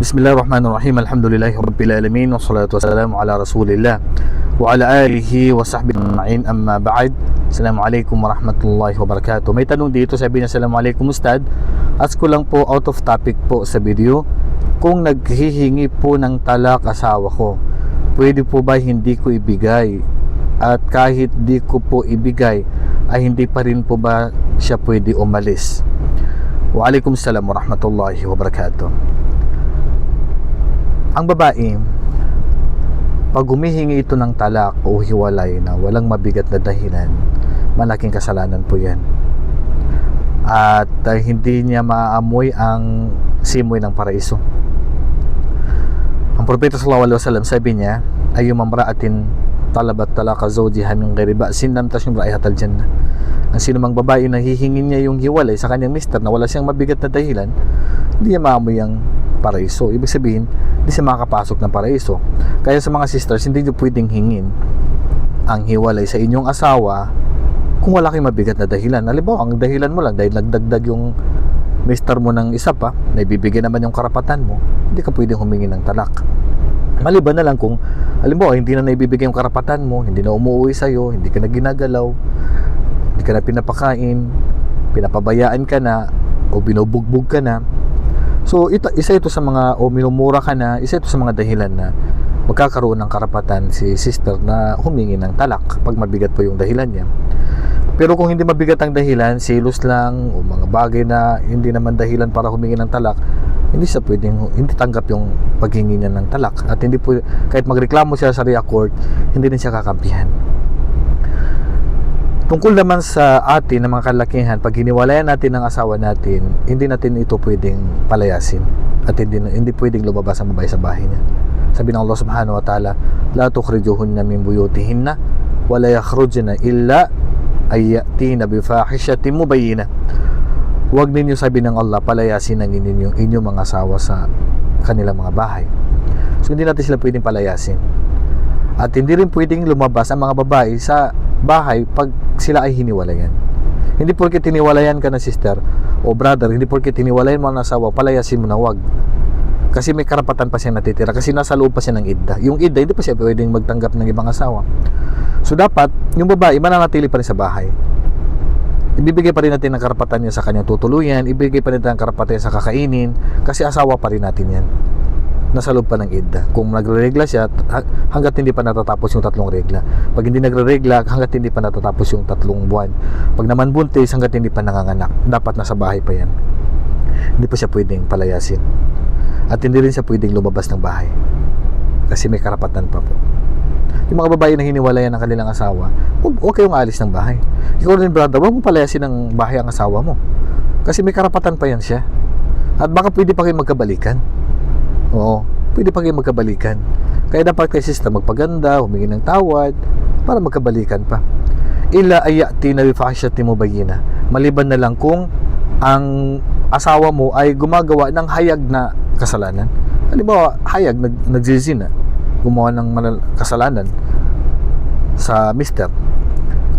Bismillahirrahmanirrahim. Alhamdulillahi Rabbil Alamin. Wassalatu wassalamu ala Rasulillah. Wa ala alihi wa sahbihi ajma'in. Amma ba'd. Assalamualaikum warahmatullahi wabarakatuh. May tanong dito, sabi niya, Assalamualaikum Ustad. Ask ko lang po out of topic po sa video. Kung naghihingi po ng talak asawa ko, pwede po ba hindi ko ibigay? At kahit di ko po ibigay, ay hindi pa rin po ba siya pwede umalis? Waalaikumsalam warahmatullahi wabarakatuh. Ang babae, pag humihingi ito ng talak o hiwalay na walang mabigat na dahilan, malaking kasalanan po yan. At uh, hindi niya maamoy ang simoy ng paraiso. Ang Propeta sallallahu alaihi wasallam sabi niya, ayyum mamra'atin talabat talaka zawjiha min ghairi ba'sin lam tashum ra'ihatal jannah. Ang sino mang babae na hihingin niya yung hiwalay sa kanyang mister na wala siyang mabigat na dahilan, hindi niya maamoy ang paraiso. Ibig sabihin, hindi siya makakapasok ng paraiso. Kaya sa mga sisters, hindi nyo pwedeng hingin ang hiwalay sa inyong asawa kung wala kayong mabigat na dahilan. Halimbawa, ang dahilan mo lang dahil nagdagdag yung mister mo ng isa pa, na ibibigay naman yung karapatan mo, hindi ka pwedeng humingi ng talak. Maliban na lang kung, halimbawa, hindi na naibibigay yung karapatan mo, hindi na umuwi sa'yo, hindi ka na ginagalaw, hindi ka na pinapakain, pinapabayaan ka na, o binubugbog ka na, So ito, isa ito sa mga o minumura ka na, isa ito sa mga dahilan na magkakaroon ng karapatan si sister na humingi ng talak pag mabigat po yung dahilan niya. Pero kung hindi mabigat ang dahilan, silos lang o mga bagay na hindi naman dahilan para humingi ng talak, hindi siya pwedeng hindi tanggap yung paghingi niya ng talak at hindi po kahit magreklamo siya sa Sharia court, hindi din siya kakampihan. Tungkol naman sa atin ng mga kalakihan, pag hiniwalayan natin ng asawa natin, hindi natin ito pwedeng palayasin at hindi, hindi pwedeng lumabas ang babae sa bahay niya. Sabi ng Allah subhanahu wa ta'ala, La tukhrijuhunna min buyutihinna wa la yakhrujna illa ay yatina bi fahishatin mubayyina. Huwag ninyo sabi ng Allah palayasin ang inyong, inyong mga asawa sa kanilang mga bahay. So hindi natin sila pwedeng palayasin. At hindi rin pwedeng lumabas ang mga babae sa bahay pag sila ay hiniwalayan. Hindi porke tiniwalayan ka na sister o brother, hindi porke tiniwalayan mo ang asawa, palayasin mo na wag. Kasi may karapatan pa siya natitira kasi nasa loob pa siya ng idda. Yung idda, hindi pa siya pwedeng magtanggap ng ibang asawa. So dapat, yung babae, mananatili pa rin sa bahay. Ibibigay pa rin natin ang karapatan niya sa kanyang tutuluyan, ibibigay pa rin natin ang karapatan niya sa kakainin, kasi asawa pa rin natin yan nasa loob pa ng idda. Kung nagre-regla siya, hanggat hindi pa natatapos yung tatlong regla. Pag hindi nagre-regla, hanggat hindi pa natatapos yung tatlong buwan. Pag naman buntis, hanggat hindi pa nanganganak. Dapat nasa bahay pa yan. Hindi pa siya pwedeng palayasin. At hindi rin siya pwedeng lumabas ng bahay. Kasi may karapatan pa po. Yung mga babae na hiniwalayan ng kanilang asawa, huwag kayong alis ng bahay. Ikaw rin brother, huwag mo palayasin ng bahay ang asawa mo. Kasi may karapatan pa yan siya. At baka pwede pa kayo magkabalikan. Oo, pwede pa kayo magkabalikan. Kaya dapat kay sister magpaganda, humingi ng tawad, para magkabalikan pa. Ila ayati na bifahsyati mo bayina. Maliban na lang kung ang asawa mo ay gumagawa ng hayag na kasalanan. Halimbawa, hayag, nag, nagzizina, gumawa ng malal- kasalanan sa mister.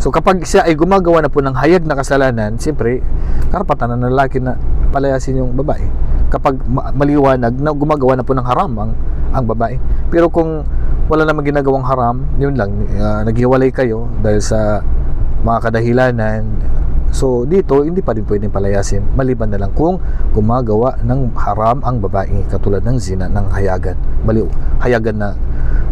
So kapag siya ay gumagawa na po ng hayag na kasalanan, siyempre, karapatan ng lalaki na palayasin yung babae. Kapag maliwanag na gumagawa na po ng haram ang, ang babae. Pero kung wala namang ginagawang haram, yun lang, uh, naghiwalay kayo dahil sa mga kadahilanan. So dito, hindi pa rin pwedeng palayasin. Maliban na lang kung gumagawa ng haram ang babae, katulad ng zina, ng hayagan. Mali, hayagan na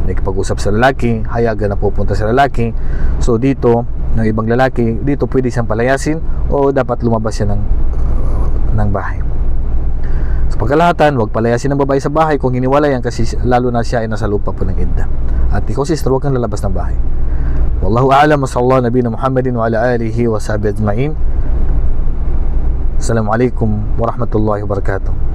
nakipag-usap sa lalaki, hayagan na pupunta sa lalaki. So dito, ng ibang lalaki, dito pwede siyang palayasin o dapat lumabas siya ng, uh, ng bahay. Sa pagkalahatan, huwag palayasin ng babae sa bahay kung hiniwalayan kasi lalo na siya ay nasa lupa po ng idda. At ikaw sister, huwag kang lalabas ng bahay. Wallahu a'lam wa sallallahu nabiyina Muhammadin wa ala alihi wa sahbihi ajma'in. Assalamualaikum warahmatullahi wabarakatuh.